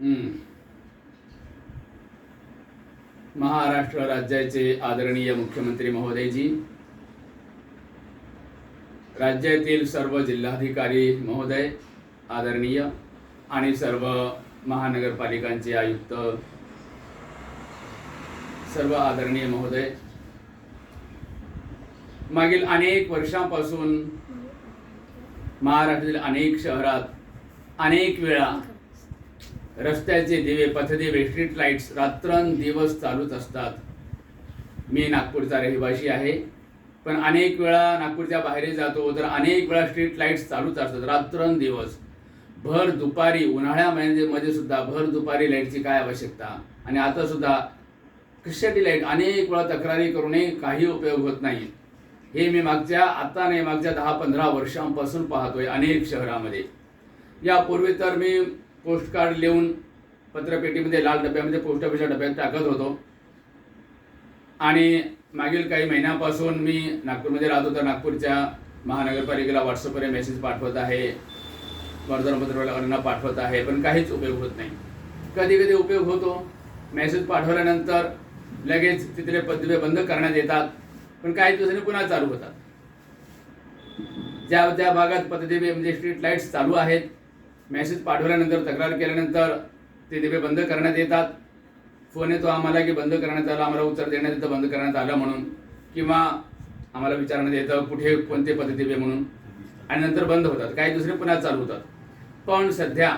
हम्म. महाराष्ट्र राज्याचे आदरणीय मुख्यमंत्री महोदयजी राज्यातील सर्व जिल्हाधिकारी महोदय आदरणीय आणि सर्व महानगरपालिकांचे आयुक्त सर्व आदरणीय महोदय मागील अनेक वर्षांपासून महाराष्ट्रातील अनेक शहरात अनेक वेळा रस्त्याचे दिवे पथदिवे स्ट्रीट लाईट्स रात्रंदिवस चालूच असतात. मी नागपूरचा रहिवाशी आहे. पण अनेक वेळा नागपूरच्या बाहेर जातो तर अनेक वेळा स्ट्रीट लाईट्स चालूच असतात रात्रंदिवस. भर दुपारी उन्हाळ्या महिन्यामध्ये सुद्धा भर दुपारी लाईटची काय आवश्यकता? आणि आता सुद्धा कशासाठी लाइट अनेक वेळा तक्रारी करूनही काही उपयोग होत नाही. हे मी मागच्या आता नाही मागच्या दहा पंधरा वर्षांपासून पाहतोय अनेक शहरामध्ये. यापूर्वी तर मी पोस्टकार्ड लिहून पत्रपेटीमध्ये लाल डब्यामध्ये पोस्ट ऑफिसच्या डब्यात टाकत होतो. आणि मागील काही महिन्यापासून मी नागपूरमध्ये राहतो तर नागपूरच्या महानगरपालिकेला व्हॉट्सअपवर मेसेज पाठवत आहे. वर्तमानपत्रवाल्यांना पाठवत आहे. पण काहीच उपयोग होत नाही. कधी कधी उपयोग होतो. मेसेज पाठवल्यानंतर लगेच तिथले पदवे बंद करण्यात येतात. पण काही दिवसांनी पुन्हा चालू होतात. ज्या ज्या भागात पथदिवे म्हणजे स्ट्रीट लाईट्स चालू आहेत मेसेज पाठवल्यानंतर तक्रार केल्यानंतर ते डबे बंद करण्यात येतात. फोन येतो आम्हाला की बंद करण्यात आलं आम्हाला उत्तर देण्यात येतं बंद करण्यात आलं म्हणून. किंवा आम्हाला विचारण्यात येतं कुठे कोणते पथदिवे म्हणून. आणि नंतर बंद होतात काही दुसरे पुन्हा चालू होतात. पण सध्या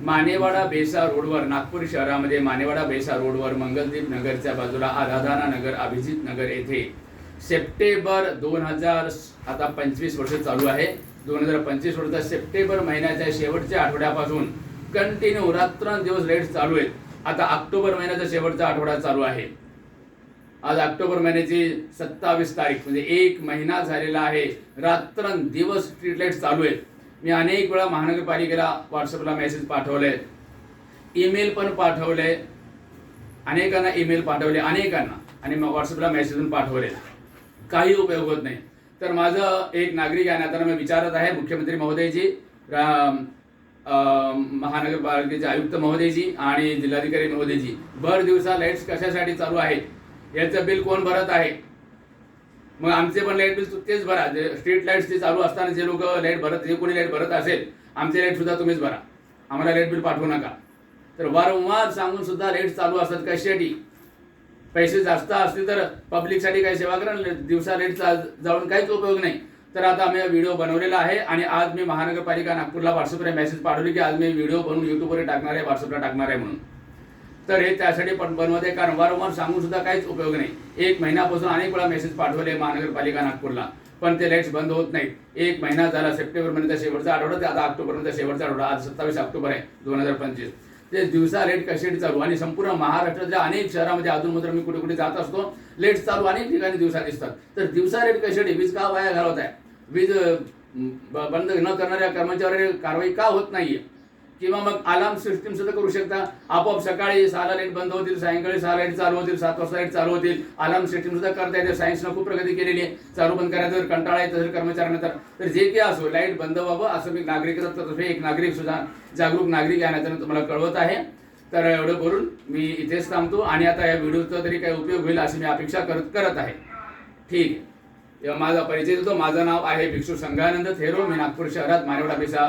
मानेवाडा बेसा रोडवर नागपूर शहरामध्ये मानेवाडा बेसा रोडवर मंगलदीप नगरच्या बाजूला आराधना नगर अभिजित नगर येथे सप्टेंबर दोन हजार आता पंचवीस वर्ष चालू आहे. दोन हजार पंचवीस वर्षाचा सप्टेंबर महिन्याच्या शेवटच्या आठवड्यापासून कंटिन्यू रात्रंदिवस रेट्स चालू आहेत. आता ऑक्टोबर महिन्याचा शेवटचा आठवडा चालू आहे. आज ऑक्टोबर महिन्याची सत्तावीस तारीख म्हणजे एक महिना झालेला आहे. रात्रंदिवस स्ट्रीट लाइट चालू आहेत. मी अनेक वेळा महानगरपालिकेला व्हॉट्सअपला मेसेज पाठवले. ईमेल पण पाठवले. अनेकांना ईमेल पाठवले अनेकांना. आणि मग व्हॉट्सअपला मेसेज पण पाठवले. काही उपयोग होत नाही. तर माझं एक नागरिक आहे आता मी विचारत आहे मुख्यमंत्री महोदयजी महानगरपालिकेचे आयुक्त महोदयजी आणि जिल्हाधिकारी महोदयजी. भर दिवसा लाईट्स कशासाठी चालू आहेत? याचं बिल कोण भरत आहे? मग आमचे पण लाइट बिल तेच भरा. जे स्ट्रीट लाईट्स ते चालू असताना जे लोक लाइट भरत जे कोणी लाइट भरत असेल आमचे लाइट सुद्धा तुम्हीच भरा. आम्हाला लाइट बिल पाठवू नका. तर वारंवार सांगून सुद्धा लाइट चालू असतात कशासाठी? पैसे जास्त असतील तर पब्लिकसाठी काही सेवा करा दिवसा रेटचा जाऊन काहीच उपयोग नाही. तर आता आम्ही व्हिडिओ बनवलेला आहे आणि आज मी महानगरपालिका नागपूरला व्हॉट्सअपवर मेसेज पाठवली की आज मी व्हिडिओ बनवून युट्यूबवर टाकणार आहे व्हॉट्सअपला टाकणार आहे म्हणून. तर हे त्यासाठी पण बनवत आहे कारण वारंवार सांगून सुद्धा काहीच उपयोग नाही. एक महिन्यापासून अनेक वेळा मेसेज पाठवले महानगरपालिका नागपूरला पण ते लाईट्स बंद होत नाहीत. एक महिना झाला सप्टेंबर महिन्याचा शेवटचा आठवडा ते आता ऑक्टोबर महिन्याचा शेवटचा आठवडा आज सत्तावीस ऑक्टोबर आहे दोन हजार पंचवीस. ते दिवसा लाइट कशेड चालू. आणि संपूर्ण महाराष्ट्राच्या अनेक शहरामध्ये अधूनमधून मी कुठे कुठे जात असतो लेट चालू अनेक ठिकाणी दिवसा दिसतात. तर दिवसा रेट कशेड वीज का वाया घालवत आहे वीज बंद न करणाऱ्या कर्मचाऱ्यावर कारवाई का होत नाहीये? किंवा मग अलार्म सिस्टीम सुद्धा करू शकता. आपोआप सकाळी सहाला लाइट बंद होतील सायंकाळी सहा लाइट चालू होतील सात वाजता लाइट चालू होतील. अलार्म सिस्टीम सुद्धा करता येते. सायन्सनं खूप प्रगती केलेली आहे. चालू बंद करायचं जर कंटाळा येत असेल कर्मचाऱ्यांना तर. तर जे काही असो लाइट बंद व्हावं असं मी नागरिकत्वातर्फे एक नागरिक सुद्धा जागरूक नागरिक आहे नात्यानं तुम्हाला कळवत आहे. तर एवढं करून मी इथेच थांबतो. आणि आता या व्हिडिओचा तरी काही उपयोग होईल अशी मी अपेक्षा करत करत आहे. ठीक आहे. तेव्हा माझा परिचय देतो. माझं नाव आहे भिक्षू संघानंद थेरो. मी नागपूर शहरात मारेवडा बेसा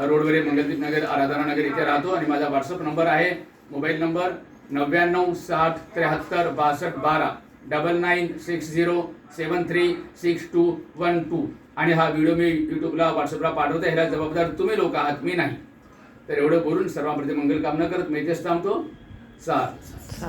रोडवरील मंगलदीप नगर आराधना नगर इथे राहतो आणि माझा व्हॉट्सअप नंबर आहे. मोबाईल नंबर नव्याण्णव साठ त्र्याहत्तर बासष्ट बारा double nine six zero seven three six two one two. आणि हा व्हिडिओ मी यूट्यूबला व्हॉट्सअपला पाठवतो. ह्याला जबाबदार तुम्ही लोक आहात मी नाही. तर एवढं बोलून सर्वांप्रती मंगल कामना करत मी इथेच थांबतो. साथ